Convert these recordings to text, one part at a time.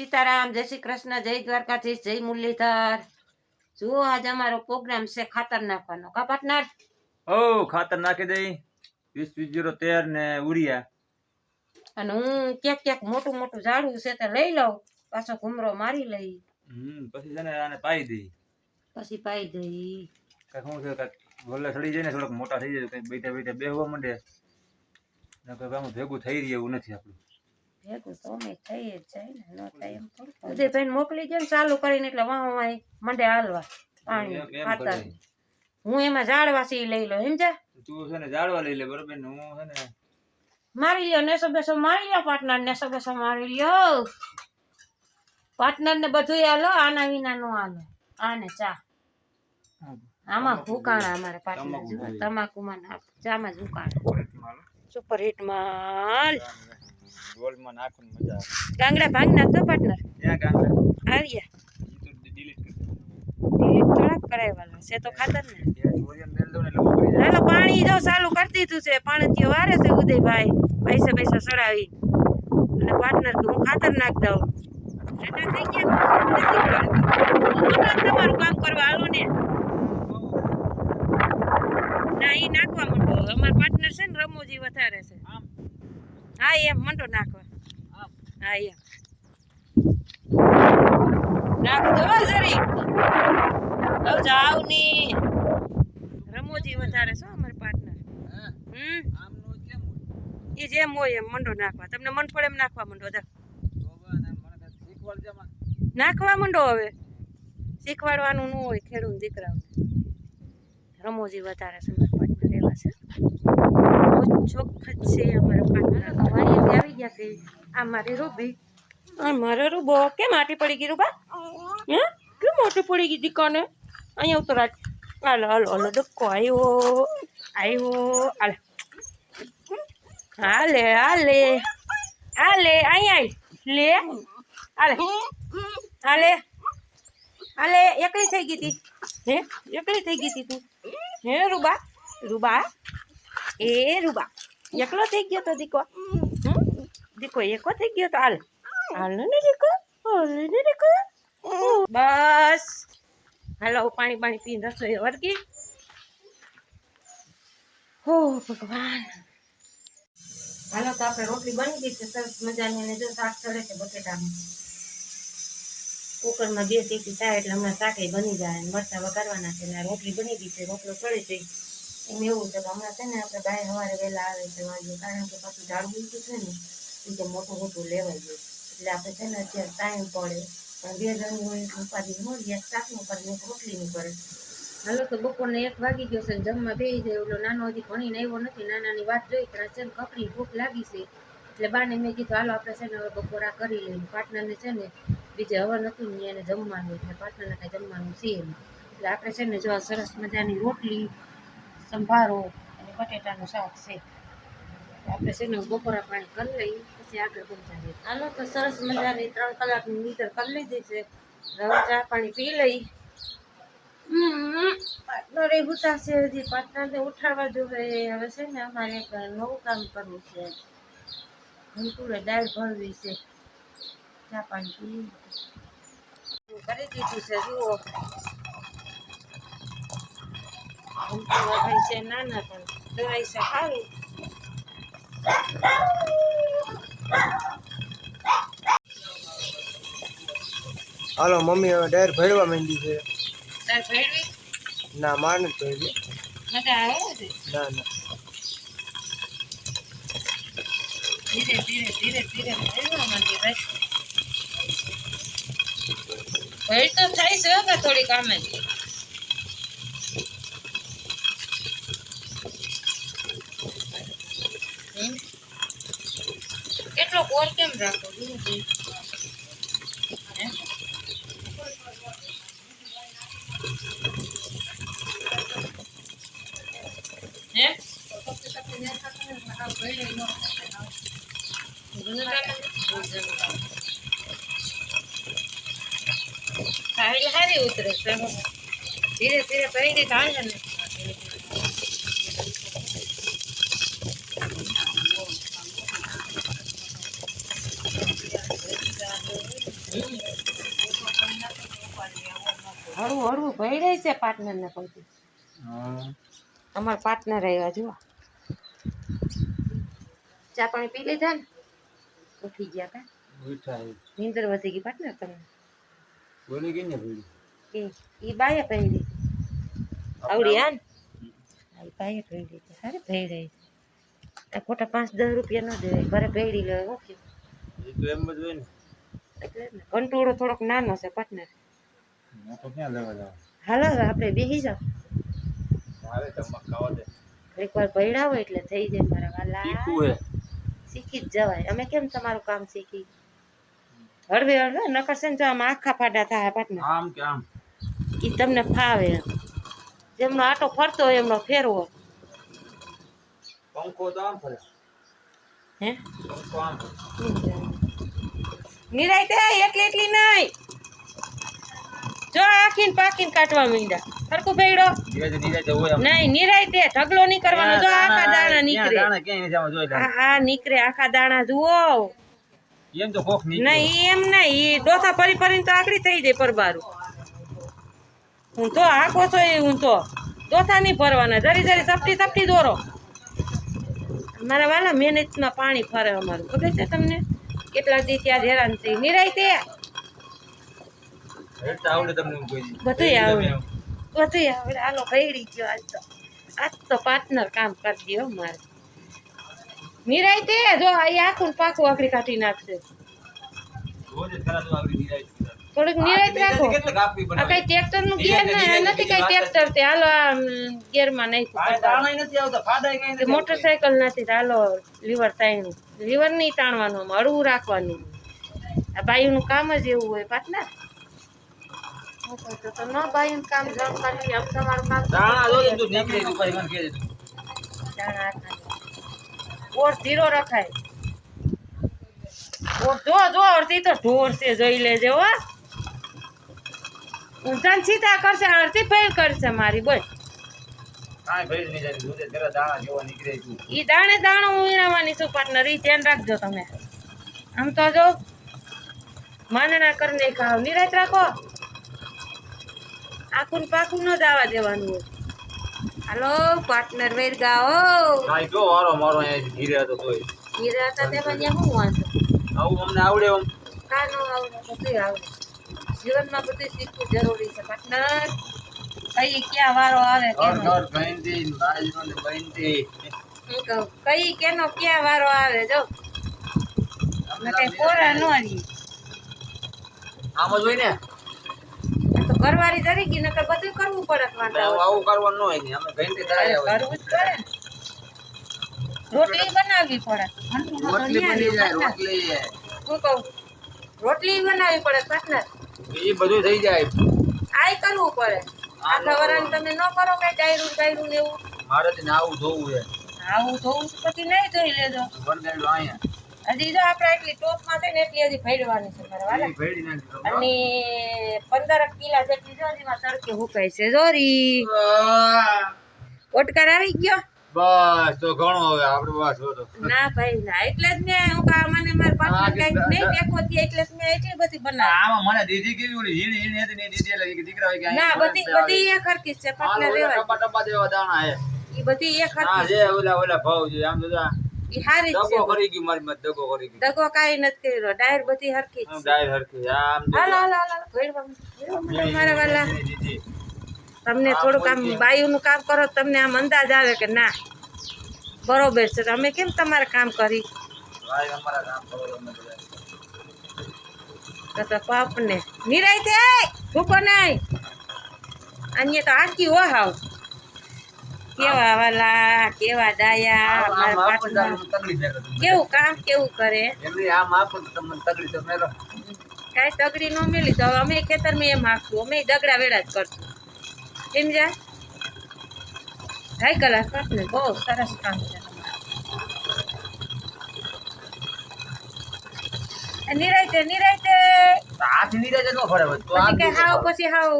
સીતારામ જય શ્રી કૃષ્ણ જય દ્વારકાધીશ જય મુરલીધર. જુઓ આજ અમારો પ્રોગ્રામ છે ખાતર નાખવાનો. કા પાર્ટનર ઓ ખાતર નાખી દઈ. વીસ વીસ જીરો તેર ને ઉરિયા. અને હું ક્યાંક ક્યાંક મોટું મોટું ઝાડું છે તે લઈ લઉં પાછો ઘુમરો મારી લઈ. હમ પછી છે ને આને પાઈ દઈ. પછી પાઈ દઈ. કાંઈક શું છે કાંઈક ગોલે સડી જાય ને થોડોક મોટા થઈ જાય કંઈક બેઠા બેઠા બેહવા માંડે. આમ ભેગું થઈ રહ્યું એવું નથી આપણું. ભેગું તો અમે થઈ જ જાય ને ન થાય એમ થોડું ઉદયભાઈ મોકલી દે ને ચાલુ કરીને એટલે વાહ મંડે હાલવા પાણી કરે. હું એમાં ઝાડવા સી લઈ લો સમજા તું છે ને જાળવા લઈ લે બરોબર ને? હું છે ને મારી લ્યો નેસો બેસો મારી લ્યો પાર્ટનર નેસો બેસો મારી લ્યો. પાર્ટનર ને બધું હાલો આના વિના નો હાલો આને ચા. આમાં ભૂકાણા અમારે જોઈએ. તમાકુમાં ચામાં જ ભૂકાણા. સુપર હિટ માલ ગોલ્ડમાં નાખું મજા આવે. ગાંગડા ભાંગ નાખતો પાર્ટનર ક્યાં ગાંગડા? આવ્યા ડિલીટ થોડાક કરાવવાના છે તો ખાતર ને. હાલો પાણી જો ચાલુ કરી દીધું છે પાણી થી વારે છે ઉદયભાઈ. પૈસા પૈસા ચડાવી. અને પાર્ટનર હું ખાતર નાખ દઉં. તમારું કામ કરવા હાલો ને. ના એ નાખવા માંડો. અમાર પાર્ટનર છે ને રમોજી વધારે છે. હા એમ મંડો નાખવા આમ હા એમ. નાખવા દો જરી. હવે જાવની. રમોજી વધારે છો અમારે પાર્ટનર હા. હમ? એ જેમ હોય એમ મંડો નાખવા. તમને મન પડે એમ નાખવા મંડો જા. તો નાખવા મંડો હવે. શીખવાડવાનું ન હોય ખેડૂત દીકરાઓને. રમોજી વધારે છે અમારા પાટમાં રહેવા છે બહુ ચોખ્ખત છે, અમારા પાટમાં વાડીએથી આવી ગયા છે. આ મારી રૂબી. આ મારો રૂબો. કેમ આટી પડી ગઈ રૂબા? હે? કેમ મોટી પડી ગઈ દીકાને અહીંયા ઉતર હાલો હાલો હાલો ડક્કો આવ્યો આવ્યો હાલ. હાલે હાલે. હાલે, અહીંયા લે. હાલે. હાલે. હાલે, એકલી થઈ ગઈ તી. હે? એકલી થઈ ગઈ તી તું. હે, રૂબા? રૂબા? એ રૂબા. એકલો થઈ ગયો તો દીકો. દીકો એકો થઈ ગયો તો હાલ. હાલ ને દીકો? હાલ ને દીકો? બસ. હાલો પાણી પાણી પીને રસોઈ વર્ગી હો, ભગવાન. હાલો, તો આપણે રોટલી બની ગઈ છે. સરસ મજાની અને જો શાક ચડે છે બટેટાનું. કુકરમાં બે સીટી થાય એટલે હમણાં શાકે બની જાય અને મરચાં વઘારવાના છે અને રોટલી બની ગઈ છે. રોટલો ચડે છે. એમ એવું છે કે હમણાં છે ને આપણે ગાય સવારે વહેલા આવે છે વાંધો, કારણ કે પાછું ઝાડ બીજું છે ને એ તો મોટું મોટું લેવાઈ ગયું એટલે આપણે છે ને અત્યારે ટાઈમ પડે, પણ બે જણ હોય એટલે ઉપાધિ હોય એક શાકનું કરે એક રોટલીનું કરે. હાલો તો બપોરને એક વાગી ગયો છે જમવા બેસી જાય, ઓલો નાનો હજી ભણીને આવ્યો નથી, નાનાની વાત જોઈ ત્યાં છે ને કપડી ભૂખ લાગી છે. એટલે બાને મેં કીધું, હાલો, આપણે છે ને હવે બપોરા કરી લઈએ. પાર્ટનરને છે ને બીજે હવે નથી ને એને જમવાનું, એટલે પાર્ટનરને કાંઈ જમવાનું છે એટલે આપણે છે ને જો આ સરસ મજાની રોટલી સંભારો અને બટેટાનું શાક છે. આપણે છે ને બપોરા પાણી કરી લઈએ, પછી આગળ બનતા રહીએ હાલો તો સરસ મજાની ત્રણ કલાકની નીતર કરી લીધી છે. હવે ચા પાણી પી લઈ. પાર્ટનરે ઉતારશે હજી પાર્ટનરને ઉઠાડવા જોઈએ હવે છે ને અમારે એક નવું કામ કરવું છે. ઘંટુરે દાળ ભરવી છે. ચા પાણી પી કરી દીધી છે, જુઓ. ભાઈ છે નાના પણ દવાઈ છે સારું હાલો મમ્મી હવે ડાયર ભરવા માંડી છે. ના માર નથી ભરવી. મજા આવે છે ના ના. ધીરે ધીરે ધીરે ધીરે ભરવા માંડી ભાઈ. ભર તો થાય છે કે થોડી કામે કેટલો કોલ કેમ રાખો જઈ. હે? સારી ઉતરે ધીરે ધીરે પહેરી થાય ને હળવું હળવું ભયડે છે પાર્ટનર ને કહું હા. અમારા પાર્ટનર આવ્યા જુઓ. ચા પાણી પી લીધા ને? ઉઠી ગયા તા. નિંદર વધી ગઈ પાર્ટનર તમને? બોલી ગઈ ને ભીડી એ બાએ પહેરી આવડી આન ને? ઈ બાએ પહેરી છે. સારી રહી આ ખોટા પાંચ દસ રૂપિયા ન દેવાય. ઘરે ભેળી લે ઓકે. એ એમ જ હોય ને. એટલે કંટોળો થોડોક નાનો છે પાર્ટનર. હાલો આપણે બેસી જાઓ. ઘડીક વાર ભયડા એટલે થઈ જાય મારા વાલા. શીખી જ જવાય. અમે કેમ તમારું કામ શીખી? હળવે હળવે. નકર છે ને જો આમ આખા ફાડા થાય પાટના. આમ કે આમ. એ તમને ફાવે. એમ જેમનો આટો ફરતો હોય એમનો ફેરવો. પંખો તો આમ ફરે. હે? પંખો આમ નિરાય તે એટલી એટલી નહીં. જો આખીને પાકીને કાટવા માંડ્યા. સરખું ભેડો નહીં નિરાય તે ઢગલો નહીં કરવાનો. જો આખા દાણા નીકળે. આ નીકળે આખા દાણા જુઓ. એમ તો કોક નહીં એમ નહીં. ડોસા ફરી ફરીને તો આકડી થઈ જાય પરબારું. હું તો આખો છો એ હું તો ડોસા નહીં ભરવાના. જરી જરી સપટી સપટી દોરો. મારા વાલા મહેનતમાં પાણી ફરે અમારું. ખબર છે તમને? કેટલા દી ત્યાં હેરાન થઈ. નિરાય તે આવડે તમને હું કહી આવડે. બધું આવડે. ભેડી ગયો આજ તો. આજ તો પાર્ટનર કામ કરી દો મારે. નિરાય તે જો આ આખું પાકું આકડી કાઢી નાખશે. થોડુંક નિરાયત રાખો. આ કઈ ટ્રેક્ટરનું ગેર નથી કઈ ટ્રેક્ટર તે. હાલો આ ગેરમાં નહીં મોટરસાયકલ નથી તો હાલો લીવર તાણ્યું લીવર નહીં તાણવાનું હળવું રાખવાનું. આ બાયુનું કામ જ એવું હોય પાટના તો તો ન બાયુનું કામ જમ ખાલી આમ તમારું કામ દાણા જોજે તું નીકળી તું પછી મને કહેજે તું. દાણા ઓર ધીરો રખાય. ઓર જો જો અડધી તો ઢોર છે જોઈ લેજે હો. ઊંચાણ સીધા કરશે અડધી ફેલ કરશે મારી બોલ. ઈ દાણે દાણો ઉમેરવાની છું પાર્ટનર ઈ ધ્યાન રાખજો તમે. આમ તો જો માનણા કરીને ખાવ. નિરાત રાખો. આખું ને પાકું ન દાવા દેવાનું હોય. હાલો પાર્ટનર વેર ગાઓ. કાઈ જો વારો? મારો એ ધીરે હતો તોય. હતા તેમાં મને શું વાંધો? આવું અમને આવડે આમ. કા ન આવડે બધું આવડે. જીવનમાં બધું શીખવું જરૂરી છે પાર્ટનર કઈ ક્યાં વારો આવે કે કેનો? ઘર ભઈનથી ને ને. હું કહું કઈ કેનો ક્યાં વારો આવે જો. અમને કઈ પોરા ન આવી આમ જ હોય ને? આ તો ઘરવાળી જરી ગઈ નકર બધું કરવું પડે વાંધા આવું. કરવાનું ન હોય અમે દળાયા હોય. કરવું જ પડે રોટલી બનાવવી પડે. રોટલી બની જાય રોટલી શું કહું રોટલી બનાવવી પડે પાર્ટનર એ બધું થઈ જાય. આય કરવું પડે. આખા વરાન તમે ન કરો કઈ ડાયરું ડાયરું એવું. મારે ને આવું જોવું છે. આવું ધોવું પછી નહીં જોઈ લેજો. વરગાડ્યું અહીંયા. હજી જો આપણે એટલી ટોપમાં છે ને એટલી હજી ભેડવાની છે મારા વાલા. અને પંદર કિલા જેટલી જો હજી તડકે હુકાય છે. જોરી ઓટકાર આવી ગયો? બસ તો ઘણો હવે આપણે બસ તો. ના ભાઈ ના. એટલે જ મેં હું કા મને મારા કંઈક નહીં એટલે જ મેં એટલી બધી બનાવી. આમાં મને દીદી કેવી ઓલી ઝીણી ઝીણી હતી ને એ એટલે કે દીકરા હોય કે ના બધી બધી એક હરકી છે હાલ ઓલા રેવા ટપા ટપા જેવા દાણા હે એ બધી એક હા જે ઓલા ઓલા ભાવ છે આમ એ હારી જ દગો કરી ગયું મારી મત દગો કરી ગયું. દગો કાંઈ નથી કર્યો. ડાયર બધી હરકી છે. ડાયર હરખી આમ હાલો હાલો હાલો. ભેળવા ભેળવા મારા વાલા. તમને થોડુંક આમ બાયુનું કામ કરો તમને આમ અંદાજ આવે કે ના બરોબર છે. તો અમે કેમ તમારે કામ કરી? તો પાપને. નિરાય થાય ભૂકો નહીં. અન્ય તો આખી હો હાવ કેવા વાલા કેવા તમને. કેવું કામ કેવું કરે? કાંઈ તગડી ન મેલી તો અમે ખેતરમાં એમ હાંકશું. અમે દગડા વેડા જ કરશું. સમજ્યા? હાઈ કલાક પાટને બહુ સરસ કામ છે. નિરાયતે નિરાયતે. હાથ નિરાયતે નો ફરે તો આ કે હાવ પછી હાવ.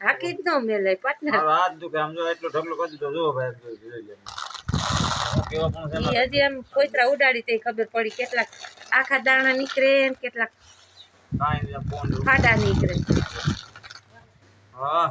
હાકી જ ન મેલે પાટનર મારો હાથ દુખે સમજો એટલો ઢગલો કરી દીધો જો ભાઈ હજી એમ કોઈતરા ઉડાડી તે ખબર પડી કેટલાક આખા દાણા નીકળે ને કેટલાક ફાટા નીકળે. હા.